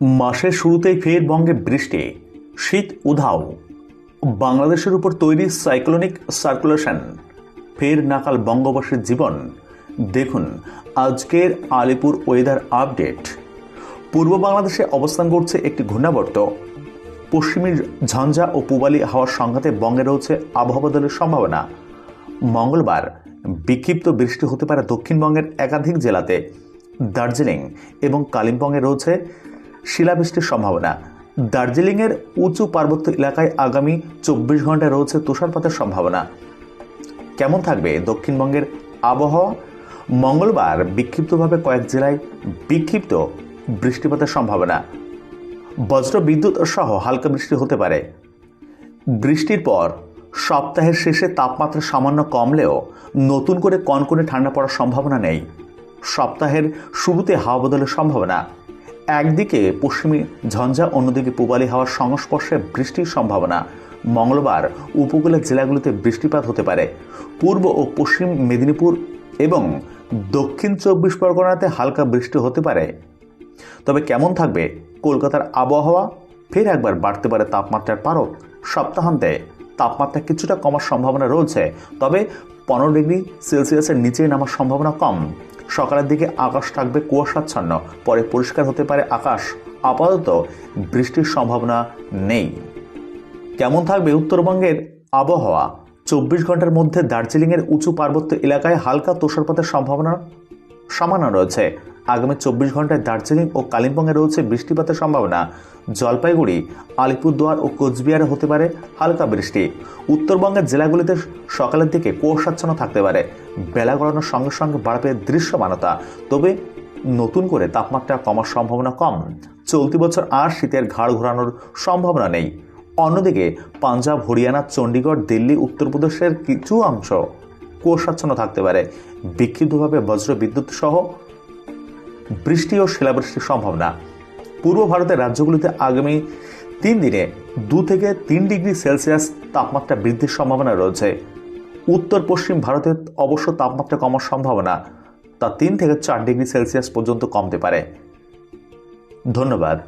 মাসের শুরুতেই ফের বঙ্গে বৃষ্টি, শীত উধাও। বাংলাদেশের উপর তৈরি সাইক্লোনিক সার্কুলেশন, ফের নাকাল বঙ্গবাসীর জীবন। দেখুন আজকের আলিপুর ওয়েদার আপডেট। পূর্ব বাংলাদেশে অবস্থান করছে একটি ঘূর্ণাবর্ত। পশ্চিমী ঝঞ্ঝা ও পূবালি হাওয়ার সংঘাতে বঙ্গে রয়েছে আবহাওয়া বদলের সম্ভাবনা। মঙ্গলবার বিক্ষিপ্ত বৃষ্টি হতে পারে দক্ষিণবঙ্গের একাধিক জেলাতে। দার্জিলিং এবং কালিম্পংয়ে রয়েছে শিলাবৃষ্টির সম্ভাবনা। দার্জিলিংয়ের উঁচু পার্বত্য এলাকায় আগামী চব্বিশ ঘন্টায় রয়েছে তুষারপাতের সম্ভাবনা। কেমন থাকবে দক্ষিণবঙ্গের আবহাওয়া? মঙ্গলবার বিক্ষিপ্তভাবে কয়েক জেলায় বিক্ষিপ্ত বৃষ্টিপাতের সম্ভাবনা। বজ্র বিদ্যুৎ সহ হালকা বৃষ্টি হতে পারে। বৃষ্টির পর সপ্তাহের শেষে তাপমাত্রা সামান্য কমলেও নতুন করে কনকনে ঠান্ডা পড়ার সম্ভাবনা নেই। সপ্তাহের শুরুতে হাওয়া বদলের সম্ভাবনা। একদিকে পশ্চিমী ঝঞ্ঝা, অন্যদিকে পূবালি হাওয়ার সংস্পর্শে বৃষ্টির সম্ভাবনা। মঙ্গলবার উপকূলের জেলাগুলিতে বৃষ্টিপাত হতে পারে। পূর্ব ও পশ্চিম মেদিনীপুর এবং দক্ষিণ চব্বিশ পরগনাতে হালকা বৃষ্টি হতে পারে। তবে কেমন থাকবে কলকাতার আবহাওয়া? ফের একবার বাড়তে পারে তাপমাত্রার পারক সপ্তাহান্তে তাপমাত্রা কিছুটা কমার সম্ভাবনা রয়েছে, তবে পনেরো ডিগ্রি সেলসিয়াসের নিচে নামার সম্ভাবনা কম। সকালের দিকে আকাশ থাকবে কুয়াশাচ্ছন্ন, পরে পরিষ্কার হতে পারে আকাশ। আপাতত বৃষ্টির সম্ভাবনা নেই। কেমন থাকবে উত্তরবঙ্গের আবহাওয়া? চব্বিশ ঘণ্টার মধ্যে দার্জিলিংয়ের উঁচু পার্বত্য এলাকায় হালকা তুষারপাতের সম্ভাবনা সামান্য রয়েছে। আগামী চব্বিশ ঘন্টায় দার্জিলিং ও কালিম্পংয়ে রয়েছে বৃষ্টিপাতের সম্ভাবনা। জলপাইগুড়ি, আলিপুরদুয়ার ও কোচবিহারে হতে পারে হালকা বৃষ্টি। উত্তরবঙ্গের জেলাগুলিতে সকালের দিকে কুয়াশাচ্ছন্ন থাকতে পারে। বেলা গড়ানোর সঙ্গে সঙ্গে বাড়বে দৃশ্যমানতা। তবে নতুন করে তাপমাত্রা কমার সম্ভাবনা কম। চলতি বছর আর শীতের ঘাড় ঘোরানোর সম্ভাবনা নেই। অন্যদিকে পাঞ্জাব, হরিয়ানা, চণ্ডীগড়, দিল্লি, উত্তরপ্রদেশের কিছু অংশ কুয়াশাচ্ছন্ন থাকতে পারে। বিক্ষিপ্তভাবে বজ্র বিদ্যুৎ সহ বৃষ্টি ও শিলাবৃষ্টির সম্ভাবনা। পূর্ব ভারতের রাজ্যগুলিতে আগামী তিন দিনে দু থেকে তিন ডিগ্রি সেলসিয়াস তাপমাত্রা বৃদ্ধির সম্ভাবনা রয়েছে। উত্তর পশ্চিম ভারতে অবশ্য তাপমাত্রা কমার সম্ভাবনা, তা তিন থেকে চার ডিগ্রি সেলসিয়াস পর্যন্ত কমতে পারে। ধন্যবাদ।